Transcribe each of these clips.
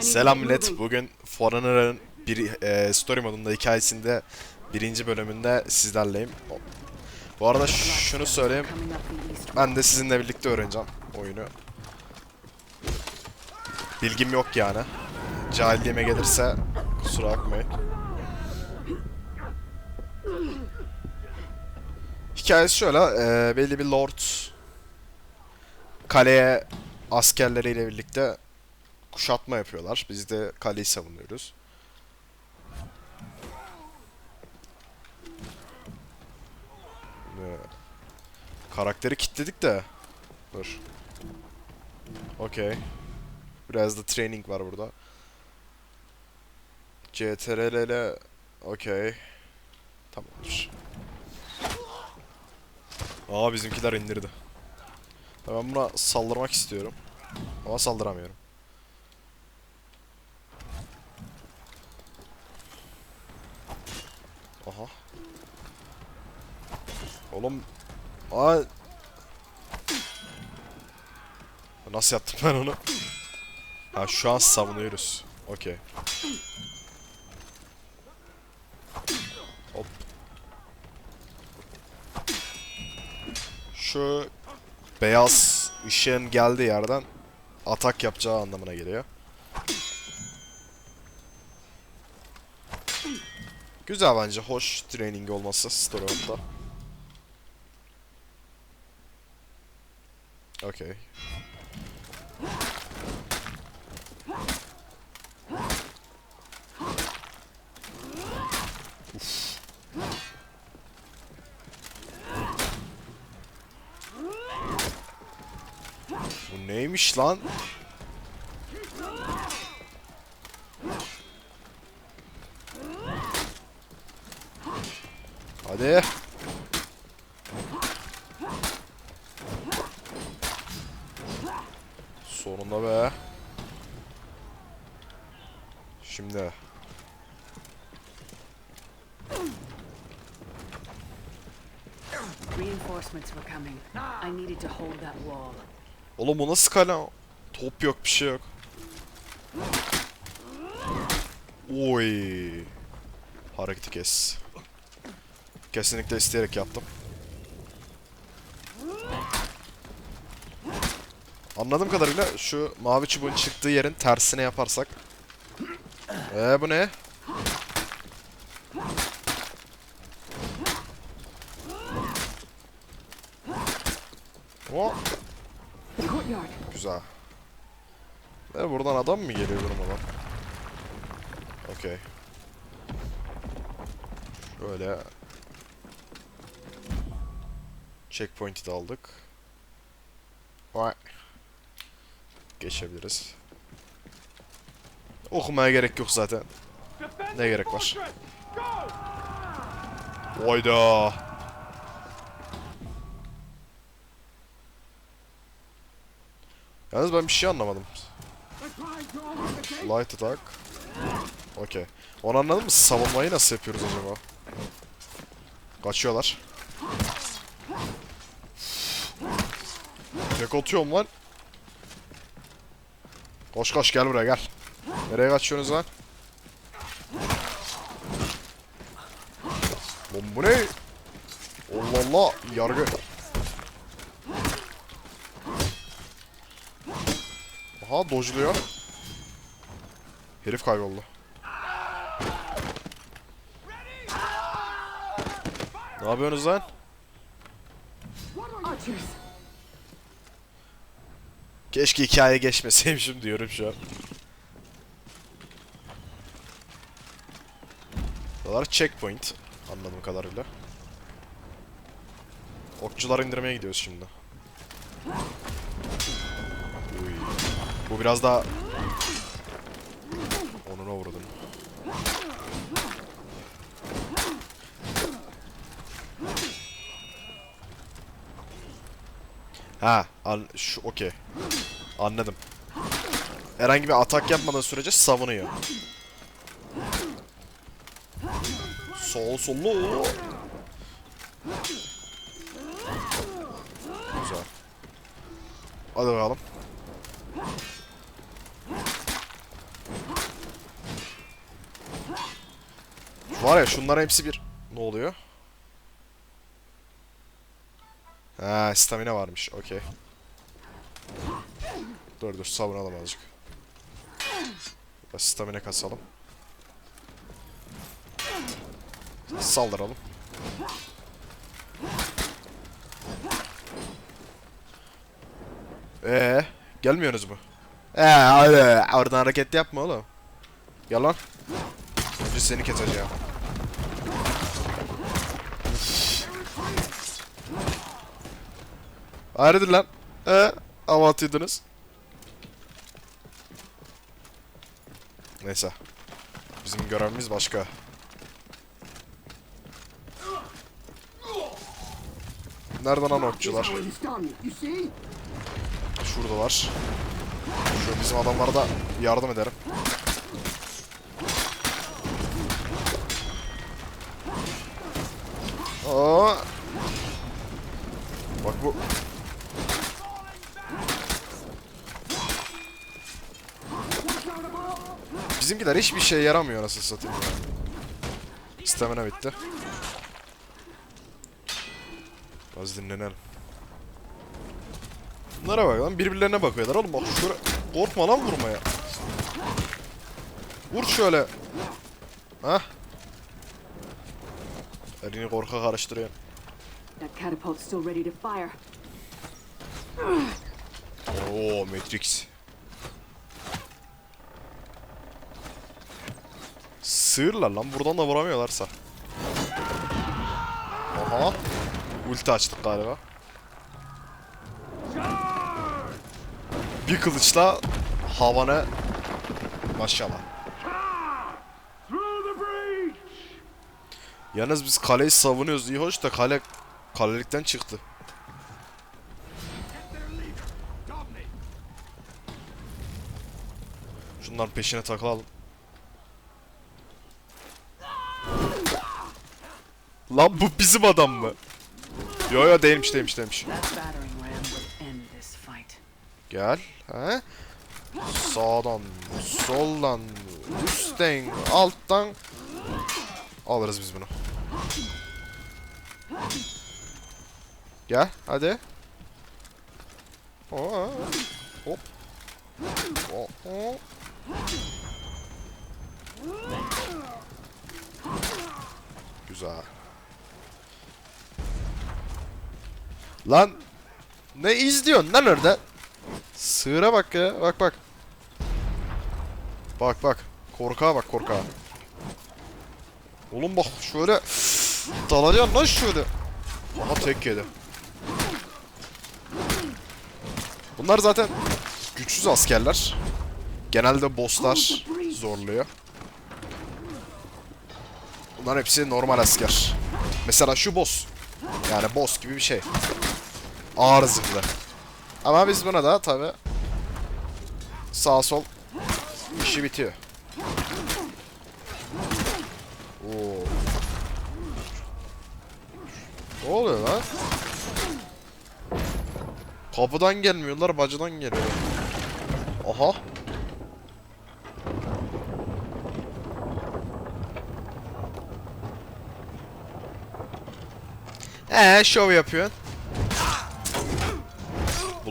Selam millet. Bugün Foreigner'ın bir e, story modunda hikayesinde birinci bölümünde sizlerleyim. Bu arada şunu söyleyeyim. Ben de sizinle birlikte öğreneceğim oyunu. Bilgim yok yani. Cahilliğime gelirse kusura bakmayın. Hikayesi şöyle. e, belli bir lord kaleye askerleriyle birlikte kuşatma yapıyorlar. Biz de kaleyi savunuyoruz. Ee, karakteri kilitledik de. Dur. Okey. Biraz da training var burada. CTRL okey. Tamamdır. Aa bizimkiler indirdi. Ben buna saldırmak istiyorum. Ama saldıramıyorum. Aha. Oğlum. Aa. Nasıl yaptım ben onu? Ha şu an savunuyoruz. Okey. Hop. Şu beyaz ışığın geldiği yerden atak yapacağı anlamına geliyor. Güzel bence. Hoş training olması story Uf. Bu neymiş lan? Hadi. Sonunda be. Şimdi. Reinforcements were coming. I needed to hold that wall. Oğlum bu nasıl kale? Top yok bir şey yok. Oy. Hareketi kes. Kesinlikle isteyerek yaptım. Anladığım kadarıyla şu mavi çubuğun çıktığı yerin tersine yaparsak. Ee bu ne? Güzel. Ve buradan adam mı geliyor durmadan? Okey. Şöyle. Checkpoint'i de aldık. Vay. Geçebiliriz. Okumaya gerek yok zaten. Ne gerek var? Oyda. Yalnız ben bir şey anlamadım. Light attack. Okey. Onu anladın mı? Savunmayı nasıl yapıyoruz acaba? Kaçıyorlar. Tek atıyorum lan. Koş koş gel buraya gel. Nereye kaçıyorsunuz lan? Oğlum bu ne? Allah Allah yargı. Aha dojluyor. Herif kayboldu. Ne yapıyorsunuz lan? Keşke hikaye geçmeseymişim diyorum şu an. Buralar checkpoint. Anladığım kadarıyla. Okçular indirmeye gidiyoruz şimdi. Bu biraz daha... Onuna vurdum. Ha, an şu okey. Anladım. Herhangi bir atak yapmadığı sürece savunuyor. Sol sollu. Güzel. Hadi bakalım. Var ya şunların hepsi bir... Ne oluyor? Ha stamina varmış. Okey. Dur dur savunalım azıcık. Stamina kasalım. Saldıralım. Ee, gelmiyorsunuz mu? Ee, hadi. Oradan hareket yapma oğlum. Gel lan. Önce seni keseceğim. Hayırdır lan? Ee, hava atıyordunuz. Neyse. Bizim görevimiz başka. Nereden lan okçular? Şuradalar. Şu bizim adamlara da yardım ederim. Aa. Bak bu. Bizimkiler hiçbir şey yaramıyor nasıl satayım ya. Stamina bitti. Biraz dinlenelim. Bunlara bak lan birbirlerine bakıyorlar oğlum bak şöyle korkma lan vurmaya. Vur şöyle. Hah. Elini korka karıştırıyor. Oo Matrix. Sığırlar lan buradan da vuramıyorlarsa. Aha. Ulti açtık galiba. Bir kılıçla havana maşallah. Yalnız biz kaleyi savunuyoruz iyi hoş da kale kalelikten çıktı. Şunların peşine takılalım. Lan bu bizim adam mı? Yo yo değilmiş değilmiş değilmiş. Gel. He? Sağdan, soldan, üstten, alttan alırız biz bunu. Gel hadi. Oo, Hop. Oo, oo. Güzel. Lan ne izliyorsun lan orada? Sığıra bak ya. Bak bak. Bak bak. Korkağa bak korkağa. Oğlum bak şöyle dalacaksın lan şöyle. Aha tek yedi. Bunlar zaten güçsüz askerler. Genelde bosslar zorluyor. Bunlar hepsi normal asker. Mesela şu boss. Yani boss gibi bir şey. Ağır zırhlı. Ama biz buna da tabi sağ sol işi bitiyor. Oo. Ne oluyor lan? Kapıdan gelmiyorlar, bacadan geliyor. Aha. Ee, şov yapıyorsun.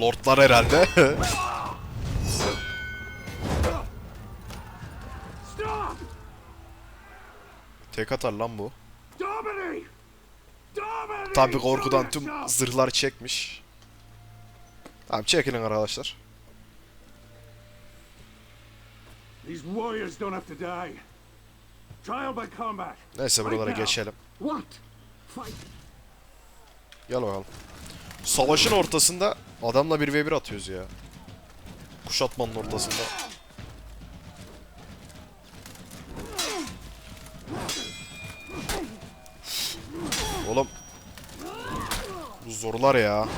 Lordlar herhalde. Tek atar lan bu. Tabi korkudan tüm zırhlar çekmiş. Tamam çekilin arkadaşlar. These warriors don't have to die. Trial by combat. Neyse buralara geçelim. What? Gel bakalım. Savaşın ortasında adamla 1v1 atıyoruz ya. Kuşatmanın ortasında. Oğlum. Bu zorlar ya.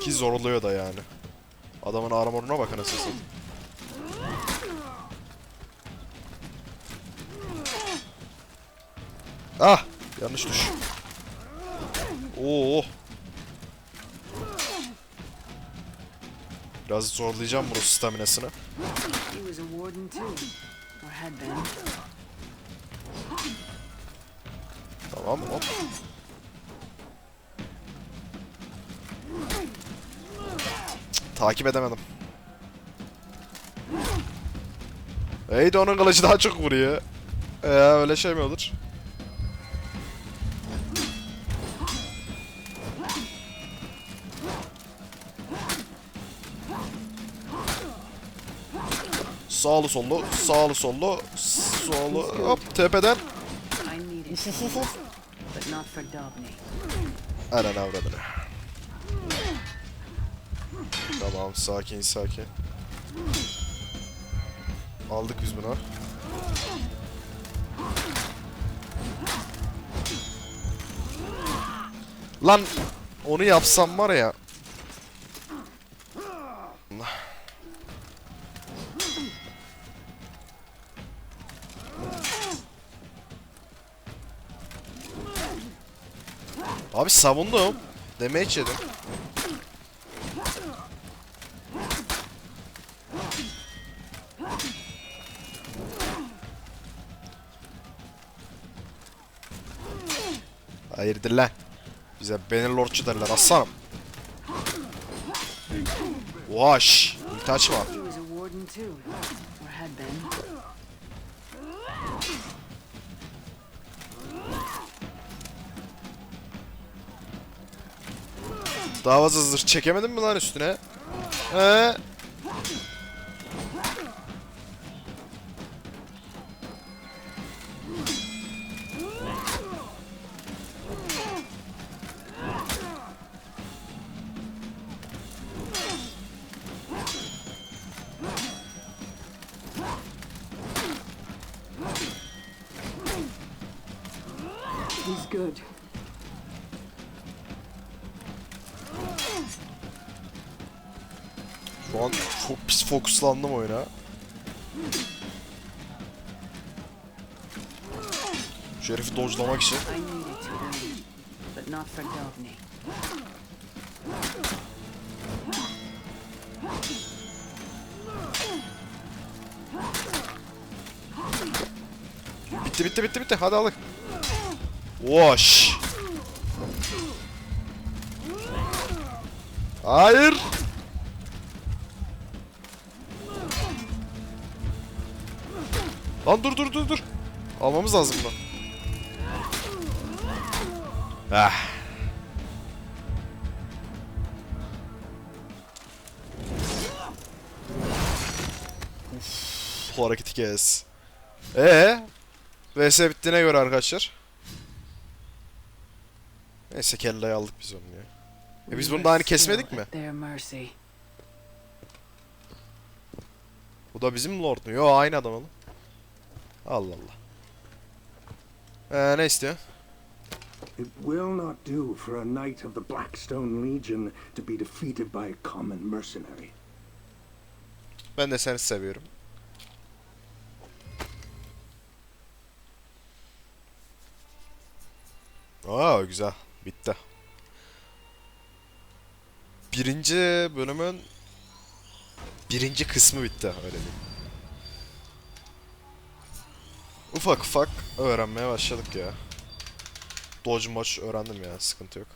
Ki zorluyor da yani. Adamın armoruna bakın nasıl. Ah! Yanlış düş. Oo. Biraz zorlayacağım bunu staminasını. Tamam hop. Takip edemedim. Hey de onun kılıcı daha çok vuruyor. Ee, öyle şey mi olur? Sağlı sollu, sağlı sollu, solu, hop tepeden. But not for Dobney. Anan avradını. Tamam sakin sakin. Aldık biz bunu. Lan onu yapsam var ya. Abi savundum. Damage yedim. Hayırdır lan? Bize Bannerlordçu derler aslanım. Vaş. Ulti açma. Daha fazla zırh çekemedin mi lan üstüne? He? Şu an çok pis fokuslandım oyuna. Şu herifi dodge'lamak için. Bitti bitti bitti bitti. Hadi aldık. Wash. Hayır. Lan dur dur dur dur. Almamız lazım bunu. Ah. Uf, bu hareketi kes. Ee, VS bittiğine göre arkadaşlar. Neyse kelleyi aldık biz onu ya. E biz bunu daha hani kesmedik mi? Bu da bizim lord mu? Yo aynı adam oğlum. Allah Allah. Ee, ne istiyor? It will not do for a knight of the Blackstone Legion to be defeated by a common mercenary. Ben de seni seviyorum. Aa güzel. Bitti. Birinci bölümün birinci kısmı bitti öyle diyeyim. Ufak ufak öğrenmeye başladık ya. Dodge moç öğrendim ya sıkıntı yok.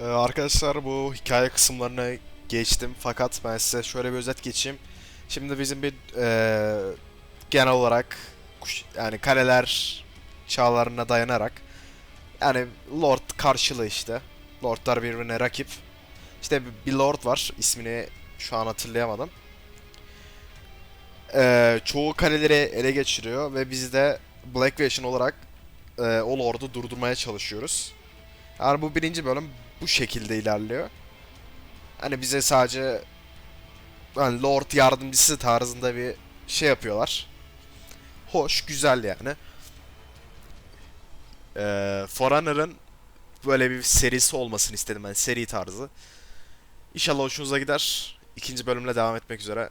Ee, arkadaşlar bu hikaye kısımlarına geçtim fakat ben size şöyle bir özet geçeyim. Şimdi bizim bir eee, genel olarak yani kaleler çağlarına dayanarak yani lord karşılığı işte. Lordlar birbirine rakip. İşte bir lord var ismini şu an hatırlayamadım. Eee, çoğu kaleleri ele geçiriyor ve biz de Black Vision olarak eee, o lordu durdurmaya çalışıyoruz. Yani bu birinci bölüm bu şekilde ilerliyor. Hani bize sadece hani Lord yardımcısı tarzında bir şey yapıyorlar. Hoş, güzel yani. Ee, Forerunner'ın böyle bir serisi olmasını istedim ben. Seri tarzı. İnşallah hoşunuza gider. İkinci bölümle devam etmek üzere.